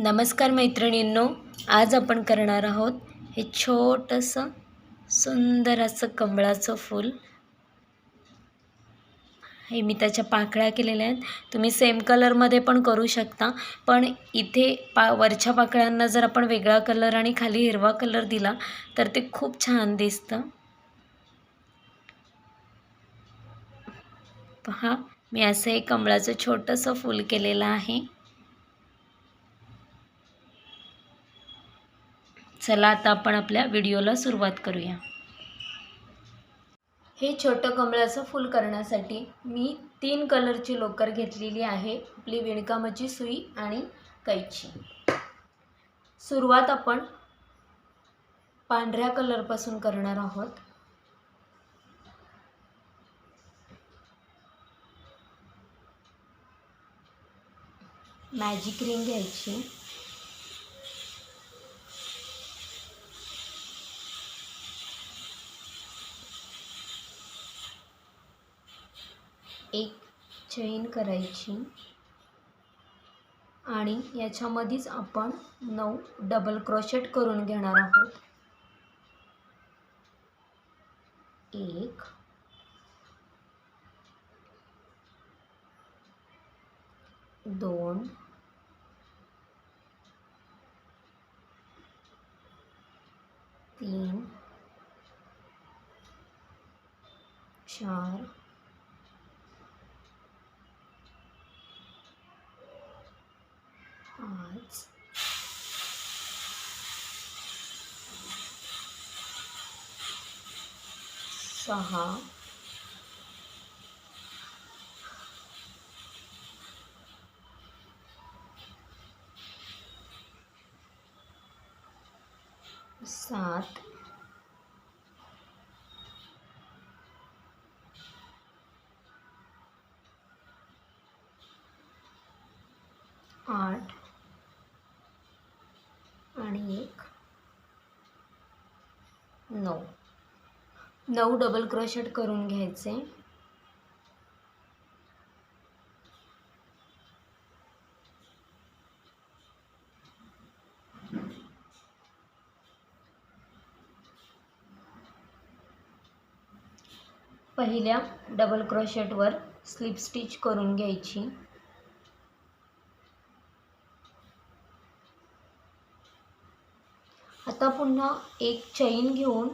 नमस्कार मैत्रिणींनो आज आपण करणार आहोत हे छोटंसं सुंदर असं कमळाचं फूल. हे मी त्याच्या पाकळ्या केलेल्या आहेत. तुम्ही सेम कलरमध्ये पण करू शकता पण इथे पा वरच्या पाकळ्यांना जर आपण वेगळा कलर आणि खाली हिरवा कलर दिला तर ते खूप छान दिसतं. पहा मी असं एक कमळाचं छोटंसं फूल केलेलं आहे. चला आता आपण आपल्या व्हिडिओला सुरुवात करूया. हे छोटं कमळाचं फूल करण्यासाठी मी तीन कलरची लोकर घेतलेली आहे. आपली विणकामाची सुई आणि कैची. सुरुवात आपण पांढऱ्या कलरपासून करणार आहोत. मॅजिक रिंग घ्यायची. एक चेन करायची. आणि याच्यामध्येच आपण नऊ डबल क्रोशेट करून घेणार आहोत. एक. दोन. तीन. चार. सहा सात। आठ। आणि एक। नऊ। नऊ डबल क्रोशेट करून घ्यायचे. पहिल्या डबल क्रोशेटवर स्लिप स्टिच करून घ्यायची. आता पुन्हा एक चैन घेऊन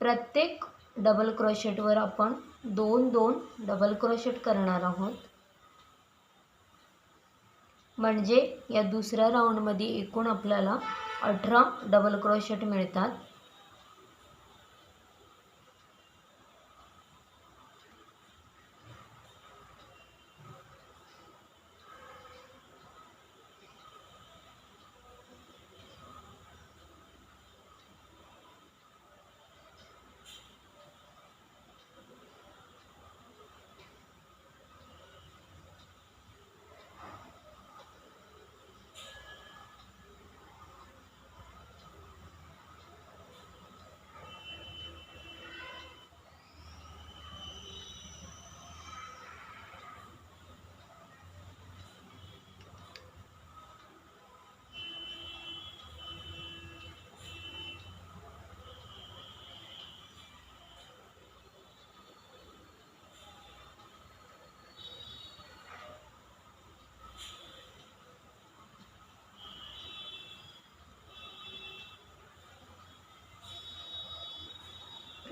प्रत्येक डबल क्रोशेटवर आपण दोन दोन डबल क्रोशेट करणार आहोत. म्हणजे या दुसऱ्या राऊंडमध्ये एकूण आपल्याला अठरा डबल क्रोशेट मिळतात.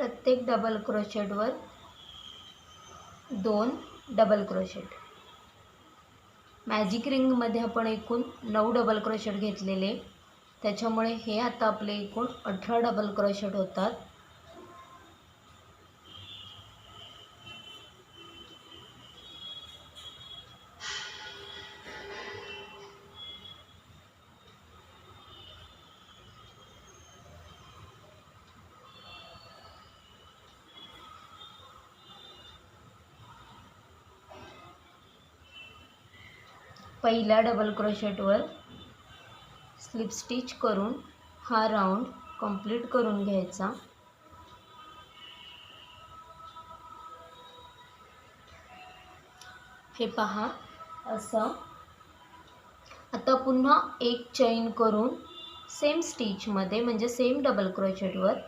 प्रत्येक डबल क्रोशेटवर दोन डबल क्रोशेट मॅजिक रिंगमध्ये आपण एकूण नऊ डबल क्रोशेट घेतलेले. त्याच्यामुळे हे आता आपले एकूण अठरा डबल क्रोशेट होतात. पहिल्या डबल क्रोशेटवर स्लिप स्टिच करून हा राऊंड कंप्लीट करून घ्यायचा. हे पहा असं. आता पुन्हा एक चैन करून सेम स्टिचमध्ये म्हणजे सेम डबल क्रोशेटवर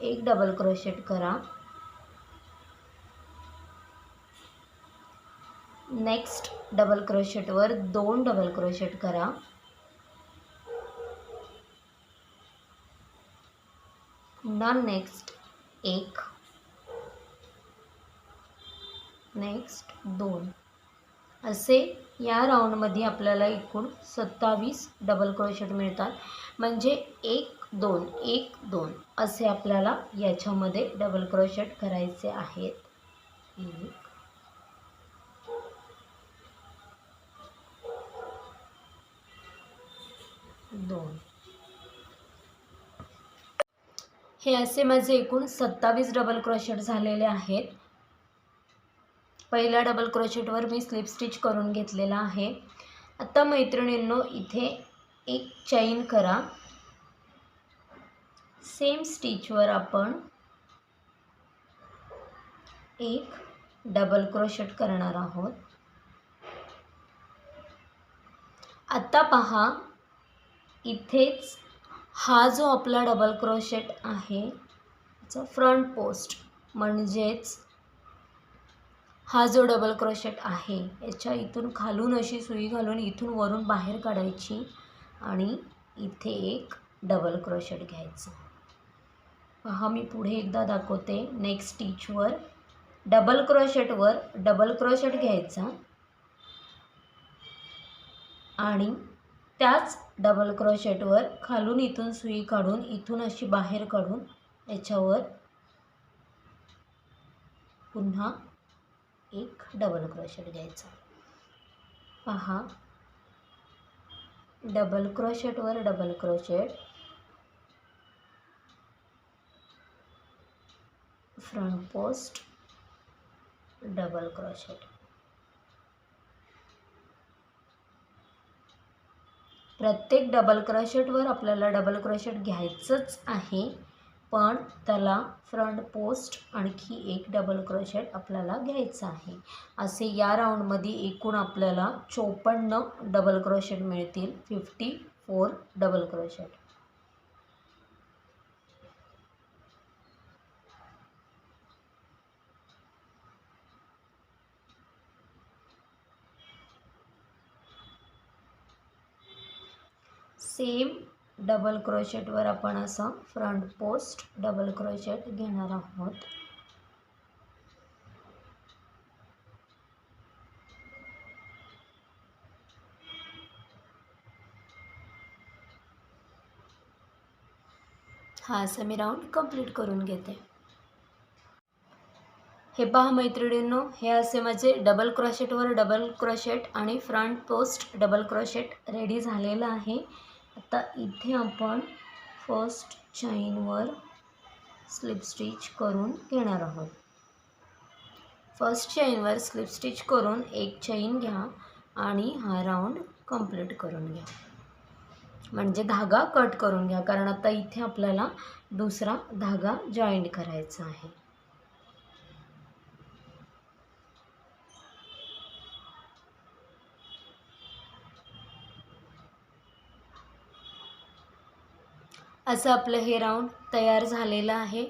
एक डबल क्रोशेट करा. नेक्स्ट डबल क्रोशेटवर दोन डबल क्रोशेट करा. पुन्हा नेक्स्ट एक. नेक्स्ट दोन. असे या राऊंडमध्ये आपल्याला एकूण सत्तावीस डबल क्रोशेट मिळतात. म्हणजे एक दोन एक दोन. असे आपल्याला याच्यामध्ये डबल क्रोशेट करायचे आहेत. एक. दोन. हे असे माझे एकूण सत्तावीस डबल क्रोशेट झालेले आहेत. पहिल्या डबल क्रोशेटवर मी स्लिप स्टिच करून घेतलेला आहे. आता मैत्रिणींनो इथे एक चैन करा. सेम स्टिचवर आपण एक डबल क्रोशेट करणार आहोत. आता पहा इथेच हा जो आपला डबल क्रोशेट आहे याचा फ्रंट पोस्ट म्हणजेच हा जो डबल क्रोशेट आहे याच्या इथून खालून अशी सुई घालून इथून वरून बाहेर काढायची आणि इथे एक डबल क्रोशेट घ्यायचं. पहा मी पुढे एकदा दाखवते. नेक्स्ट स्टिचवर डबल क्रोशेटवर डबल क्रोशेट घ्यायचा आणि त्याच डबल क्रोशेटवर खालून इथून सुई काढून इथून अशी बाहेर काढून याच्यावर पुन्हा एक डबल क्रोशेट घ्यायचा. पहा. Double क्रोशेटवर double crochet front post double crochet प्रत्येक डबल क्रोशेटवर आपल्याला डबल क्रोशेट घ्यायचंच आहे. पण त्याला फ्रंट पोस्ट आणखी एक डबल क्रोशेट आपल्याला घ्यायचं आहे. असे या राऊंडमध्ये एकूण आपल्याला चोपन्न डबल क्रोशेट मिळतील. Fifty four double crochet same double क्रोशेटवर आपण असं फ्रंट पोस्ट डबल क्रोशेट घेणार आहोत. हा असं मी राऊंड कंप्लीट करून घेते. हे पहा मैत्रिणींनो हे असे माझे डबल क्रोशेटवर डबल क्रोशेट आणि front post double crochet ready झालेलं आहे. आता इथे आपण फर्स्ट चैनवर स्लिप स्टिच करून घेणार आहोत. फर्स्ट चैनवर स्लिप स्टिच करून एक चैन घ्या आणि हा राऊंड कंप्लीट करून घ्या. म्हणजे धागा कट करून घ्या कारण आता इथे आपल्याला दुसरा धागा जॉईंट करायचा आहे. असं आपलं हे राऊंड तयार झालेलं आहे.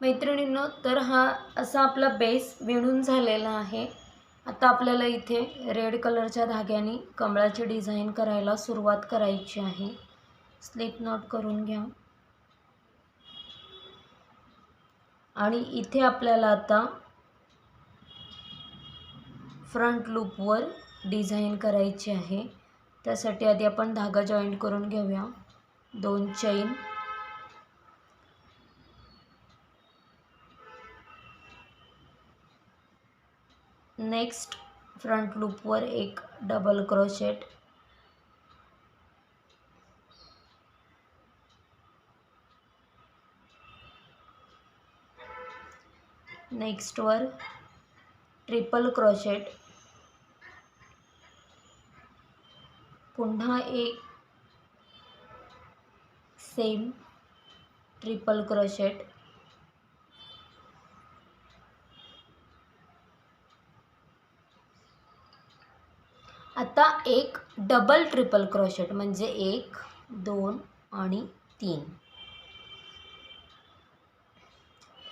मैत्रिणींनो तर हा असा आपला बेस विणून झालेला आहे. आता आपल्याला इथे रेड कलरच्या धाग्याने कमळाची डिझाईन करायला सुरुवात करायची आहे. स्लिप नॉट करून घ्या. आणि इथे आपल्याला आता फ्रंट लूपवर डिझाईन करायची आहे. त्यासाठी आधी आपण धागा जॉईंट करून घेऊया. दोन चैन नेक्स्ट फ्रंट लूपवर एक डबल क्रोशेट नेक्स्टवर ट्रिपल क्रोशेट पुन्हा एक सेम ट्रिपल क्रोशेट. आता एक डबल ट्रिपल क्रॉशेट म्हणजे एक दोन आणि तीन.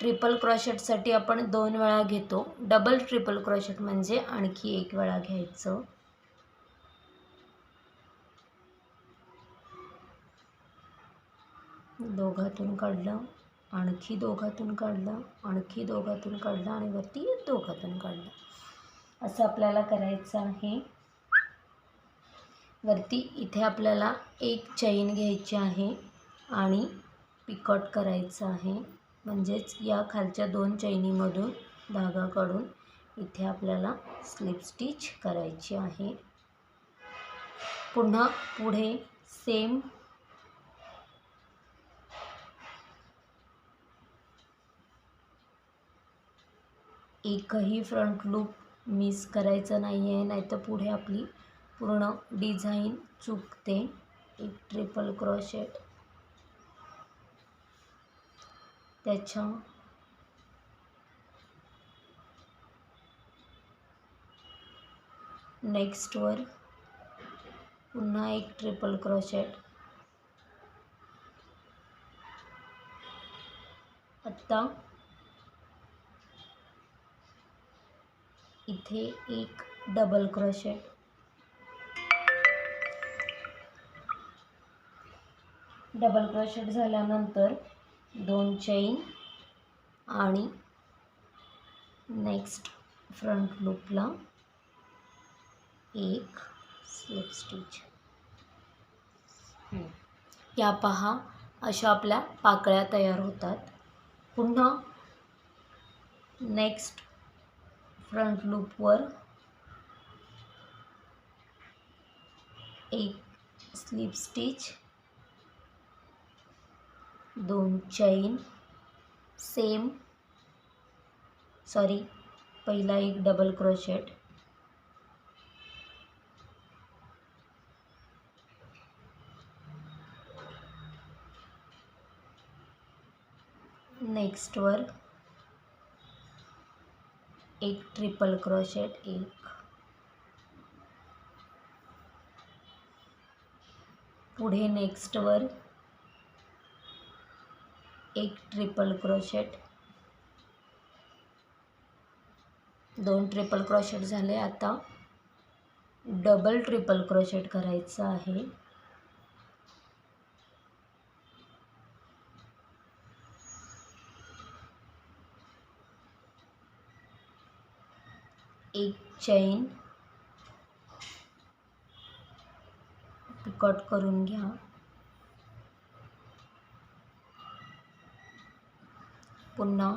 ट्रिपल क्रॉशेटसाठी आपण दोन वेळा घेतो. डबल ट्रिपल क्रॉशेट म्हणजे आणखी एक वेळा घ्यायचं. दोघातून काढलं आणखी दोघातून काढलं आणखी दोघातून काढलं आणि वरती दोघातून काढलं. असं आपल्याला करायचं आहे. वरती इथे आपल्याला एक चैन घ्यायची आहे आणि पिकट करायचं आहे. म्हणजेच या खालच्या दोन चैनीमधून धागा काढून इथे आपल्याला स्लिप स्टिच करायची आहे. पुन्हा पुढे सेम एकही फ्रंट लूप मिस करायचं नाही आहे नाहीतर पुढे आपली पूर्ण डिझाईन चुकते. एक ट्रिपल क्रॉशेट त्याच्या नेक्स्टवर पुन्हा एक ट्रिपल क्रॉशेट आत्ता इथे एक डबल क्रोशेट डबल क्रोशेट झाल्यानंतर दोन चैन आणि नेक्स्ट फ्रंट लूपला एक स्लिप स्टिच या पहा अशा आपल्या पाकळ्या तयार होतात. पुन्हा नेक्स्ट फ्रंट लूपवर एक स्लिप स्टिच, दोन चैन, सेम, सॉरी, पहिला एक डबल क्रोशेट नेक्स्ट नेक्स्टवर एक ट्रिपल क्रोशेट, एक। पुढे नेक्स्टवर एक ट्रिपल क्रोशेट दोन ट्रिपल क्रोशेट झाले आता. डबल ट्रिपल क्रोशेट करायचं आहे एक चैन कट पुन्हा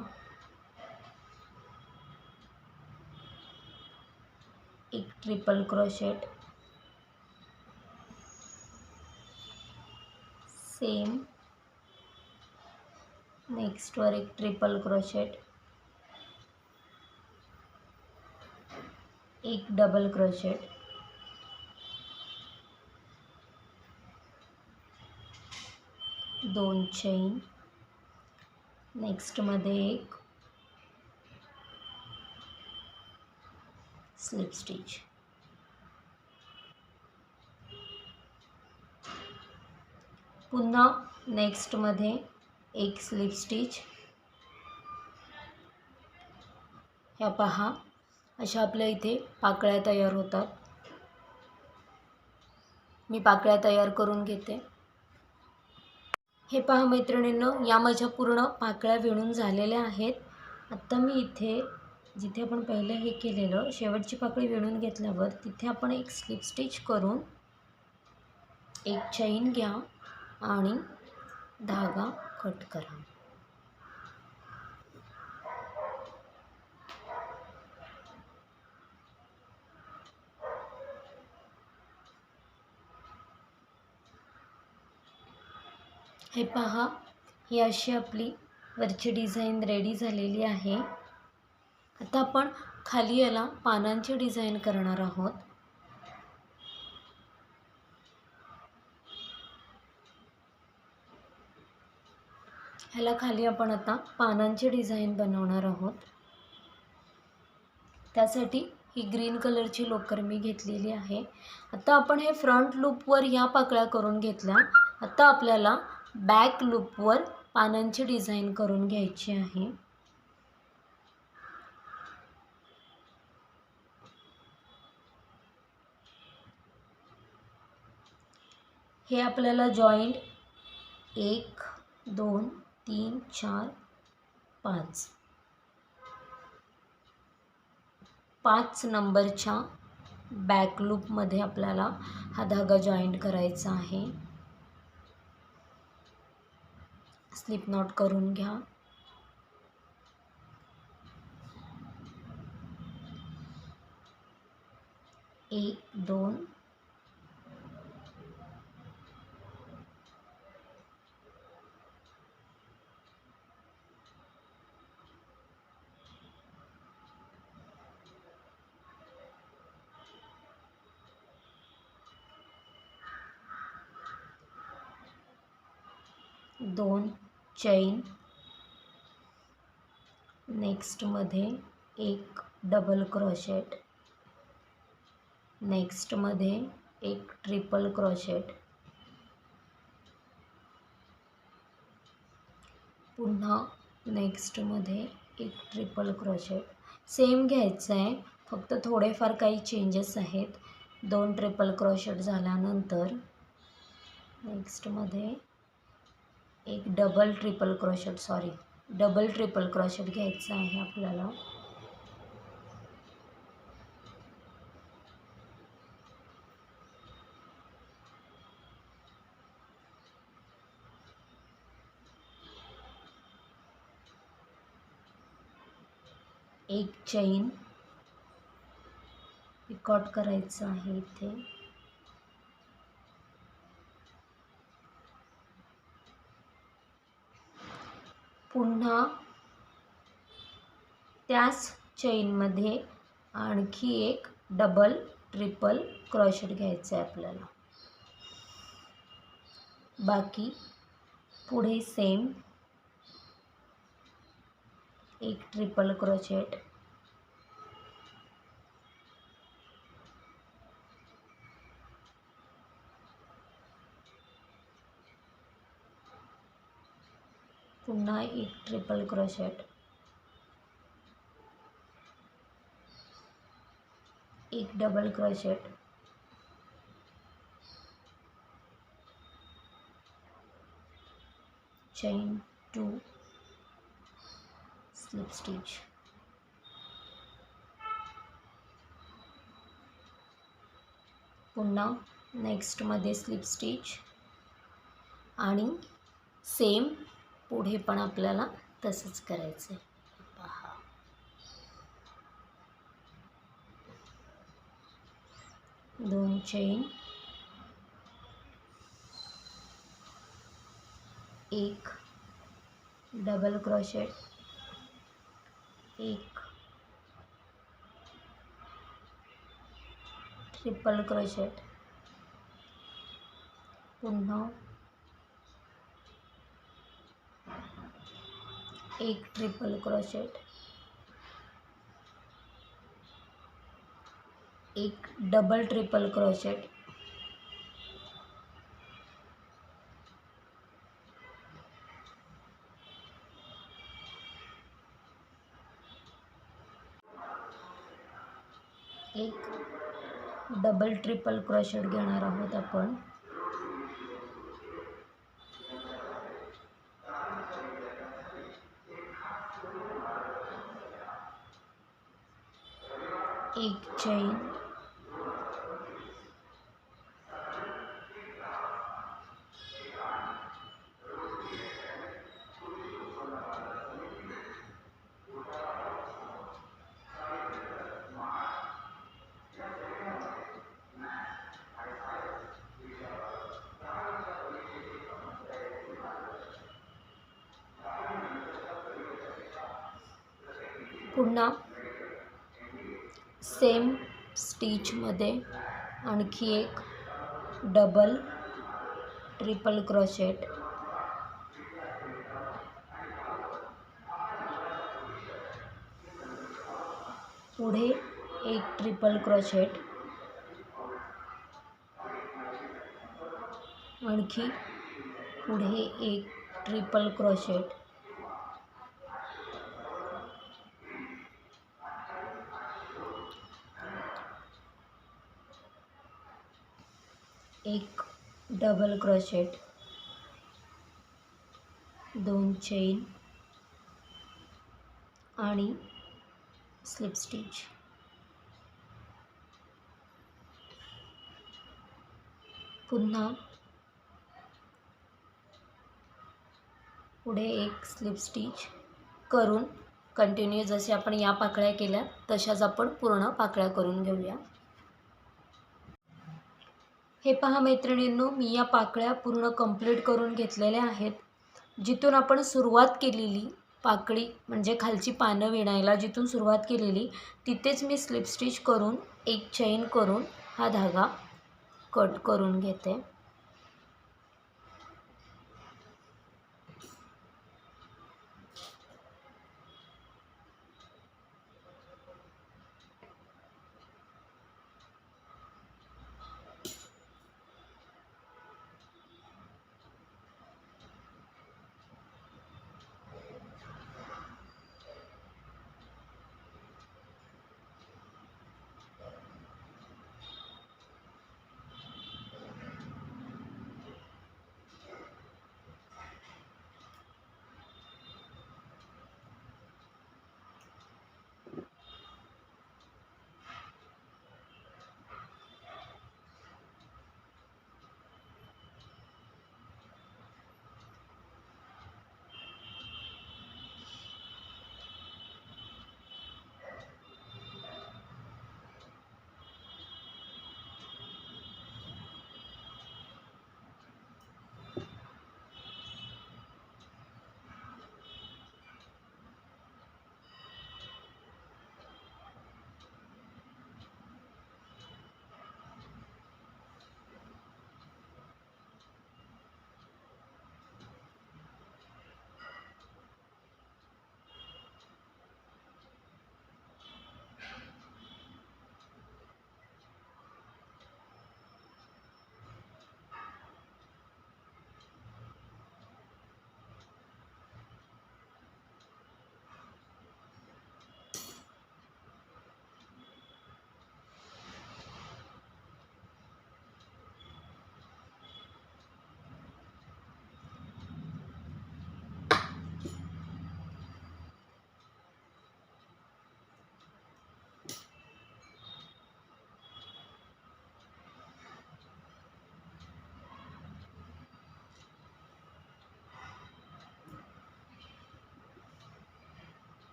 एक ट्रिपल क्रोशेट सेम नेक्स्टवर एक ट्रिपल क्रोशेट एक डबल क्रोशेट दोन चैन नेक्स्टमध्ये एक स्लिप स्टिच पुन्हा नेक्स्टमध्ये एक स्लिप स्टिच ह्या पहा. अशा आपल्या इथे पाकळ्या तयार होतात. मी पाकळ्या तयार करून घेते. हे पहा मैत्रिणींनो या माझ्या पूर्ण पाकळ्या विणून झालेल्या आहेत. आत्ता मी इथे जिथे आपण पहिलं हे केलेलं शेवटची पाकळी विणून घेतल्यावर तिथे आपण एक स्लिप स्टिच करून एक चैन घ्या आणि धागा कट करा. हे पहा ही अशी आपली वरची डिझाईन रेडी झालेली आहे. आता आपण खाली याला पानांची डिझाईन करणार आहोत. ह्याला खाली आपण आता पानांची डिझाईन बनवणार आहोत. त्यासाठी ही ग्रीन कलरची लोकर मी घेतलेली आहे. आता आपण हे फ्रंट लूपवर ह्या पाकळ्या करून घेतल्या. आता आपल्याला बॅक लूपवर पानांची डिझाईन करून घ्यायची आहे. हे आपल्याला जॉईंट एक दोन तीन चार पाच. पाच नंबरच्या बॅक लूपमध्ये आपल्याला हा धागा जॉईंट करायचा आहे. स्लिप नॉट करून घ्या. एक दोन चैन. नेक्स्टमध्ये एक डबल क्रॉशेट नेक्स्टमध्ये एक ट्रिपल क्रॉशेट पुन्हा नेक्स्टमध्ये एक ट्रिपल क्रॉशेट सेम घ्यायचं आहे. फक्त थोडेफार काही चेंजेस आहेत. दोन ट्रिपल क्रॉशेट झाल्यानंतर नेक्स्टमध्ये एक double triple crochet sorry double triple crochet घ्यायचं आहे आपल्याला. एक चैन कट करायचं आहे इथे. पुन्हा त्याच चेनमध्ये आणखी एक डबल ट्रिपल क्रॉशेट घ्यायचं आहे आपल्याला. बाकी पुढे सेम एक ट्रिपल क्रॉशेट पुन्हा एक ट्रिपल क्रॉशेट एक double crochet chain two slip stitch पुन्हा नेक्स्टमध्ये स्लिप स्टिच सेम पुढे पण आपल्याला तसंच करायचं आहे पहा. दोन चेन एक डबल क्रॉशेट एक ट्रिपल क्रॉशेट पुन्हा एक ट्रिपल क्रॉशेट एक डबल ट्रिपल क्रॉशेट एक डबल ट्रिपल क्रॉशेट घेणार आहोत आपण एक चैन पुन्हा सेम स्टिचमध्ये आणखी एक डबल, ट्रिपल क्रॉशेट. पुढे एक ट्रिपल क्रॉचेट आणखी पुढे एक ट्रिपल क्रॉचेट एक डबल क्रोशेट दोन चेन आणि स्लिप स्टिच पुन्हा पुढे एक स्लिप स्टिच करून कंटिन्यू जसे आपण या पाकळ्या केल्या तशाच आपण पूर्ण पाकळ्या करून घेऊया. हे पहा मैत्रिणींनो मी या पाकळ्या पूर्ण कंप्लीट करून घेतलेल्या आहेत. जिथून आपण सुरुवात केलेली पाकळी म्हणजे खालची पानं विणायला जिथून सुरुवात केलेली तिथेच मी स्लिप स्टिच करून एक चैन करून हा धागा कट करून घेते.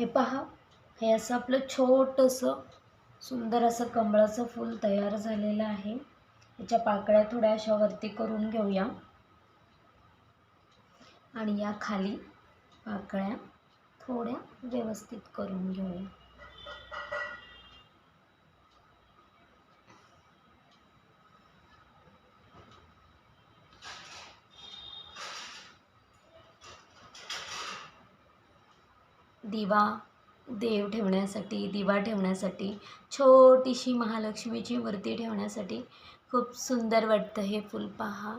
हे पहा हे असं आपलं छोटंसं सुंदर असं कमळाचं फूल तयार झालेलं आहे. याच्या पाकळ्या थोड्या अशा वरती करून घेऊया. आणि या खाली पाकळ्या थोड्या व्यवस्थित करून घेऊया. दिवा देव ठेवण्यासाठी दिवा ठेवण्यासाठी छोटीशी महालक्ष्मीची मूर्ती ठेवण्यासाठी खूप सुंदर वाटतं हे फूल पहा.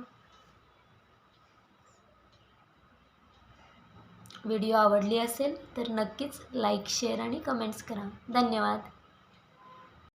व्हिडिओ आवडली असेल तर नक्कीच लाईक शेअर आणि कमेंट्स करा. धन्यवाद.